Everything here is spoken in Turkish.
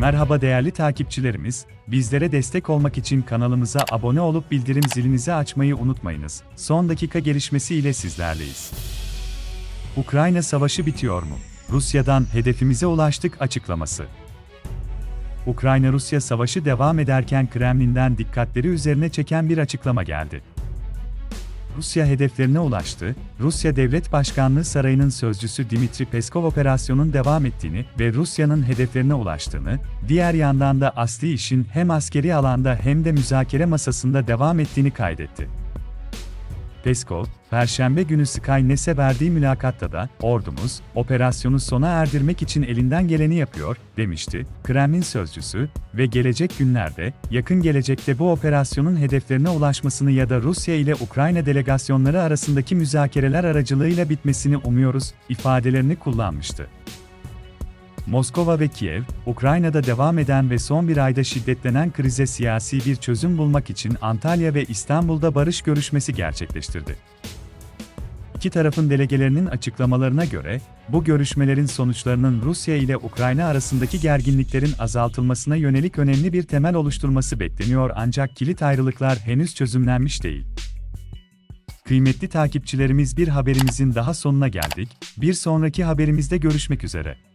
Merhaba değerli takipçilerimiz, bizlere destek olmak için kanalımıza abone olup bildirim zilinizi açmayı unutmayınız. Son dakika gelişmesi ile sizlerleyiz. Ukrayna savaşı bitiyor mu? Rusya'dan hedefimize ulaştık açıklaması. Ukrayna-Rusya savaşı devam ederken Kremlin'den dikkatleri üzerine çeken bir açıklama geldi. Rusya hedeflerine ulaştı, Rusya Devlet Başkanlığı Sarayı'nın sözcüsü Dimitri Peskov operasyonun devam ettiğini ve Rusya'nın hedeflerine ulaştığını, diğer yandan da asli işin hem askeri alanda hem de müzakere masasında devam ettiğini kaydetti. Peskov, Perşembe günü Sky News'e verdiği mülakatta da, ordumuz, operasyonu sona erdirmek için elinden geleni yapıyor, demişti, Kremlin sözcüsü, ve gelecek günlerde, yakın gelecekte bu operasyonun hedeflerine ulaşmasını ya da Rusya ile Ukrayna delegasyonları arasındaki müzakereler aracılığıyla bitmesini umuyoruz, ifadelerini kullanmıştı. Moskova ve Kiev, Ukrayna'da devam eden ve son bir ayda şiddetlenen krize siyasi bir çözüm bulmak için Antalya ve İstanbul'da barış görüşmesi gerçekleştirdi. İki tarafın delegelerinin açıklamalarına göre, bu görüşmelerin sonuçlarının Rusya ile Ukrayna arasındaki gerginliklerin azaltılmasına yönelik önemli bir temel oluşturması bekleniyor ancak kilit ayrılıklar henüz çözümlenmiş değil. Kıymetli takipçilerimiz bir haberimizin daha sonuna geldik, bir sonraki haberimizde görüşmek üzere.